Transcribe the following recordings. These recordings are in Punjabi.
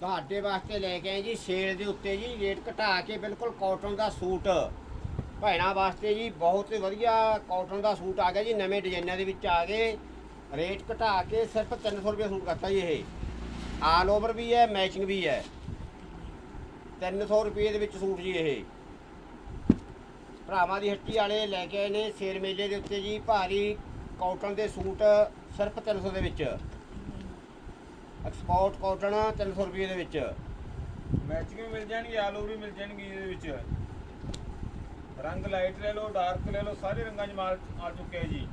ਤੁਹਾਡੇ ਵਾਸਤੇ ਲੈ ਕੇ ਆਏ ਜੀ, ਸੇਲ ਦੇ ਉੱਤੇ ਜੀ, ਰੇਟ ਘਟਾ ਕੇ ਬਿਲਕੁਲ ਕਾਟਨ ਦਾ ਸੂਟ। ਭੈਣਾਂ ਵਾਸਤੇ ਜੀ ਬਹੁਤ ਵਧੀਆ ਕਾਟਨ ਦਾ ਸੂਟ ਆ ਗਿਆ ਜੀ, ਨਵੇਂ ਡਿਜ਼ਾਈਨਾਂ ਦੇ ਵਿੱਚ ਆ ਗਏ। ਰੇਟ ਘਟਾ ਕੇ ਸਿਰਫ 300 ਰੁਪਏ ਸੂਟ ਕਰਤਾ ਜੀ ਇਹ। ਆਲ ਓਵਰ ਵੀ ਹੈ ਮੈਚਿੰਗ ਵੀ ਹੈ। 300 ਰੁਪਏ ਦੇ ਵਿੱਚ ਸੂਟ ਜੀ ਇਹ। ਭਰਾਵਾਂ ਦੀ ਹੱਟੀ ਵਾਲੇ ਲੈ ਕੇ ਆਏ ਨੇ ਸ਼ੇਰ ਮੇਲੇ ਦੇ ਉੱਤੇ ਜੀ, ਭਾਰੀ ਕਾਟਨ ਦੇ ਸੂਟ ਸਿਰਫ 300 ਦੇ ਵਿੱਚ। ਐਕਸਪੋਰਟ ਕਾਟਨ 300 ਰੁਪਏ ਦੇ ਵਿੱਚ। ਮੈਚਿੰਗ ਮਿਲ ਜਾਣਗੇ ਆਲ ਵੀ ਮਿਲ ਜਾਣਗੇ ਇਹਦੇ ਵਿੱਚ। ਰੰਗ ਲਾਈਟ ਲੈ ਲਓ ਡਾਰਕ ਲੈ ਲਓ ਸਾਰੇ ਰੰਗਾਂ 'ਚ ਮਾਲ ਆ ਚੁੱਕਿਆ ਜੀ।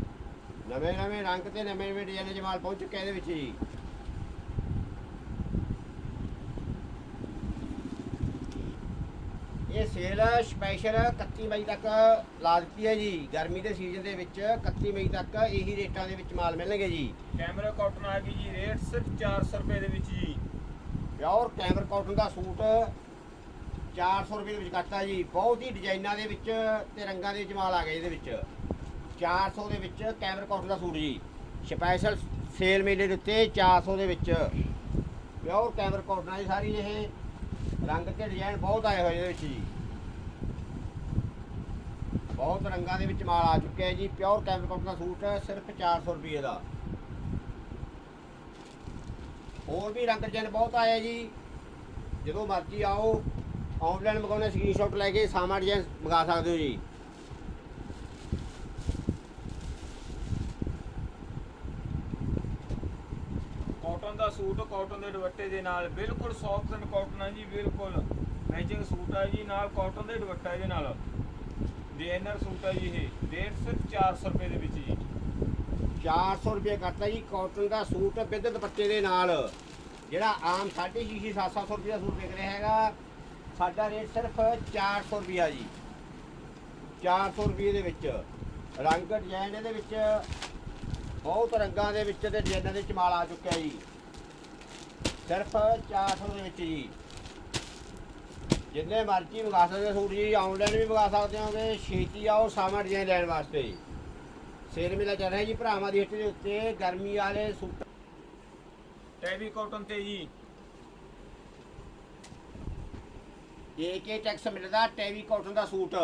ਨਵੇਂ ਨਵੇਂ ਰੰਗ ਤੇ ਨਵੇਂ ਨਵੇਂ ਡਿਜ਼ਾਈਨ ਦੇ ਮਾਲ ਪਹੁੰਚ ਚੁੱਕਿਆ ਇਹਦੇ ਵਿੱਚ ਜੀ। ਇਹ ਸੇਲ ਸਪੈਸ਼ਲ 31 ਮਈ ਤੱਕ ਲਾ ਦਿੱਤੀ ਹੈ ਜੀ। ਗਰਮੀ ਦੇ ਸੀਜ਼ਨ ਦੇ ਵਿੱਚ 31 ਮਈ ਤੱਕ ਇਹੀ ਰੇਟਾਂ ਦੇ ਵਿੱਚ ਮਾਲ ਮਿਲਣਗੇ ਜੀ। ਕੈਮਰਾ ਕਾਟਨ ਆ ਗਈ ਜੀ ਰੇਟ ਸਿਰਫ 400 ਰੁਪਏ ਦੇ ਵਿੱਚ ਜੀ। ਪਿਓਰ ਕੈਮਰ ਕਾਟਨ ਦਾ ਸੂਟ 400 ਰੁਪਏ ਦੇ ਵਿੱਚ ਕੱਟਾ ਜੀ। ਬਹੁਤ ਹੀ ਡਿਜ਼ਾਈਨਾਂ ਦੇ ਵਿੱਚ ਤੇ ਰੰਗਾਂ ਦੇ ਵਿੱਚ ਮਾਲ ਆ ਗਿਆ ਇਹਦੇ ਵਿੱਚ। 400 ਦੇ ਵਿੱਚ ਕੈਮਰ ਕਾਟਨ ਦਾ ਸੂਟ ਜੀ। ਸਪੈਸ਼ਲ ਸੇਲ ਮੇਲੇ ਦੇ ਉੱਤੇ 400 ਦੇ ਵਿੱਚ। ਪਿਓਰ ਕੈਮਰ ਕਾਟਨ ਆ ਜੀ ਸਾਰੀ ਇਹ ਰੰਗ ਤੇ ਡਿਜ਼ਾਈਨ ਬਹੁਤ ਆਏ ਹੋਏ ਇਹਦੇ ਵਿੱਚ ਜੀ। ਬਹੁਤ ਰੰਗਾਂ ਦੇ ਵਿੱਚ ਮਾਲ ਆ ਚੁੱਕਿਆ ਹੈ ਜੀ, ਪਿਓਰ ਕੈਮਰ ਕਾਟਨ ਦਾ ਸੂਟ ਸਿਰਫ 400 ਰੁਪਏ ਦਾ। ਹੋਰ ਵੀ ਰੰਗ ਡਿਜ਼ਾਈਨ ਬਹੁਤ ਆਇਆ ਜੀ। ਜਦੋਂ ਮਰਜ਼ੀ ਆਓ ਆਨਲਾਈਨ ਮੰਗਾਉਣੇ ਸਕਰੀਨਸ਼ਾਟ ਲੈ ਕੇ ਸਾਮਾ ਡਿਜ਼ਾਈਨ ਮੰਗਾ ਸਕਦੇ ਹੋ ਜੀ। ਕਾਟਨ ਦਾ ਸੂਟ, ਕਾਟਨ ਦੇ ਦੁਪੱਟੇ ਦੇ ਨਾਲ। ਬਿਲਕੁਲ ਸੌਫਟ ਐਂਡ ਕਾਟਨ ਹੈ ਜੀ, ਬਿਲਕੁਲ ਮੈਚਿੰਗ ਸੂਟ ਹੈ ਜੀ, ਨਾਲ ਕਾਟਨ ਦੇ ਦੁਪੱਟਾ ਇਹਦੇ ਨਾਲ। ਡਿਜ਼ਾਈਨਰ ਸੂਟ ਹੈ ਜੀ ਇਹ ਰੇਟ ਸਿਰਫ 400 ਰੁਪਏ ਦੇ ਵਿੱਚ ਜੀ। 400 ਰੁਪਏ ਕਰਤਾ ਜੀ ਕਾਟਨ ਦਾ ਸੂਟ ਵਿਦ ਦੁਪੱਟੇ ਦੇ ਨਾਲ। ਜਿਹੜਾ ਆਮ 650 700 ਰੁਪਏ ਦਾ ਸੂਟ ਵਿਕ ਰਿਹਾ ਹੈਗਾ, ਸਾਡਾ ਰੇਟ ਸਿਰਫ 400 ਰੁਪਿਆ ਜੀ। 400 ਰੁਪਏ ਦੇ ਵਿੱਚ। ਰੰਗ ਡਿਜ਼ਾਈਨ ਇਹਦੇ ਵਿੱਚ ਬਹੁਤ ਰੰਗਾਂ ਦੇ ਵਿੱਚ ਤੇ ਡਿਜ਼ਾਈਨਾਂ ਦੇ ਚਮਾਲ ਆ ਚੁੱਕਿਆ ਜੀ। ਸਿਰਫ 400 ਦੇ ਵਿੱਚ ਜੀ। ਜਿੰਨੇ ਮਰਜ਼ੀ ਮੰਗਾ ਸਕਦੇ ਸੂਟ ਜੀ ਆਨਲਾਈਨ ਵੀ ਮੰਗਾ ਸਕਦੇ ਹੋ ਹੋਗੇ ਛੇਤੀ ਆਓ ਸਾਮਾ ਡਿਜ਼ਾਈਨ ਲੈਣ ਵਾਸਤੇ। ਸੇਲ ਮੇਲਾ ਚੱਲ ਰਿਹਾ ਜੀ ਭਰਾਵਾਂ ਦੀ ਹੱਟੀ ਦੇ ਉੱਤੇ ਗਰਮੀ ਵਾਲੇ ਸੂਟ। ਟੈਵੀ ਕਾਟਨ ਤੇ ਜੀ। ਏ ਕੇ ਟੈਕਸ ਮਿਲਦਾ ਟੈਵੀ ਕਾਟਨ ਦਾ ਸੂਟ।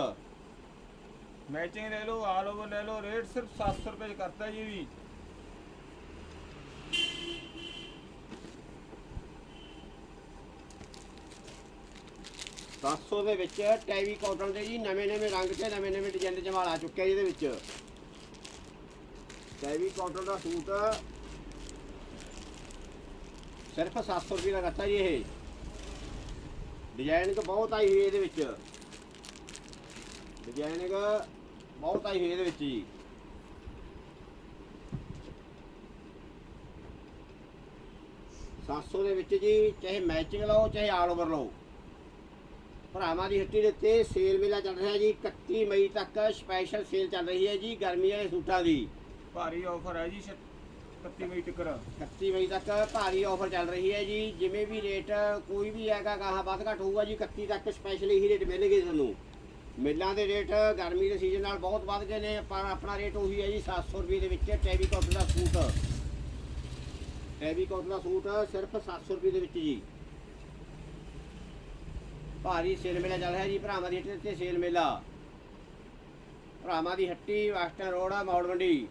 ਮੈਚਿੰਗ ਲੈ ਲਓ ਆਲ ਓਵਰ ਲੈ ਲਓ ਰੇਟ ਸਿਰਫ सात सौ रुपये करता है ये भी 700 ਦੇ ਵਿੱਚ ਟੈਵੀ ਕਾਟਨ ਦੇ ਜੀ, ਨਵੇਂ ਨਵੇਂ ਰੰਗ ਤੇ ਨਵੇਂ ਨਵੇਂ ਡਿਜ਼ਾਈਨ ਦੇ ਜਮਾਲ ਆ ਚੁੱਕਿਆ ਜੀ ਇਹਦੇ ਵਿੱਚ। ਟੈਵੀ ਕਾਟਨ ਦਾ ਸੂਟ ਸਿਰਫ 700 ਰੁਪਏ ਦਾ ਕਰਤਾ ਜੀ ਇਹ। ਡਿਜ਼ਾਈਨਿੰਗ ਬਹੁਤ ਆਈ ਹੋਈ ਇਹਦੇ ਵਿੱਚ। ਡਿਜ਼ਾਈਨਿੰਗ ਬਹੁਤ ਆਈ ਹੋਈ ਇਹਦੇ ਵਿੱਚ ਜੀ। ਸਾਸੋ ਦੇ ਵਿੱਚ ਜੀ, ਚਾਹੇ ਮੈਚਿੰਗ ਲਓ, ਚਾਹੇ ਆਲ ਓਵਰ ਲਓ। ਭਰਾਵਾਂ ਦੀ ਹੱਟੀ ਦੇ ਉੱਤੇ ਸੇਲ ਮੇਲਾ ਚੱਲ ਰਿਹਾ ਜੀ 31 ਮਈ ਤੱਕ ਸਪੈਸ਼ਲ ਸੇਲ ਚੱਲ ਰਹੀ ਹੈ ਜੀ ਗਰਮੀ ਵਾਲੇ ਸੂਟਾਂ ਦੀ। ਭਾਰੀ ਆਫਰ ਹੈ ਜੀ 31 ਮਈ ਤੱਕ। 31 ਮਈ ਤੱਕ ਭਾਰੀ ਆਫਰ ਚੱਲ ਰਹੀ ਹੈ ਜੀ ਜਿਵੇਂ ਵੀ ਰੇਟ ਕੋਈ ਵੀ ਹੈਗਾ ਗਾਹਾਂ ਵੱਧ ਘੱਟ ਹੋਊਗਾ ਜੀ 31 ਤੱਕ ਸਪੈਸ਼ਲ ਇਹੀ ਰੇਟ ਮਿਲਣਗੇ ਤੁਹਾਨੂੰ। ਮਿੱਲਾਂ ਦੇ ਰੇਟ ਗਰਮੀ ਦੇ ਸੀਜ਼ਨ ਨਾਲ ਬਹੁਤ ਵੱਧ ਗਏ ਨੇ ਪਰ ਆਪਣਾ ਰੇਟ ਉਹੀ ਹੈ ਜੀ 700 ਰੁਪਏ ਦੇ ਵਿੱਚ ਟੈਵੀ ਕਾਟਨ ਦਾ ਸੂਟ। ਟੈਵੀ ਕਾਟਨ ਦਾ ਸੂਟ ਸਿਰਫ 700 ਰੁਪਏ ਦੇ ਵਿੱਚ ਜੀ। ਭਾਰੀ ਸੇਲ ਮੇਲਾ ਚੱਲ ਰਿਹਾ ਜੀ, ਭਰਾਵਾਂ ਦੀ ਹੱਟੀ ਤੇ ਸੇਲ ਮੇਲਾ। ਭਰਾਵਾਂ ਦੀ ਹੱਟੀ ਵੈਸਟਰਨ ਰੋਡ ਆ ਮੌੜ ਮੰਡੀ।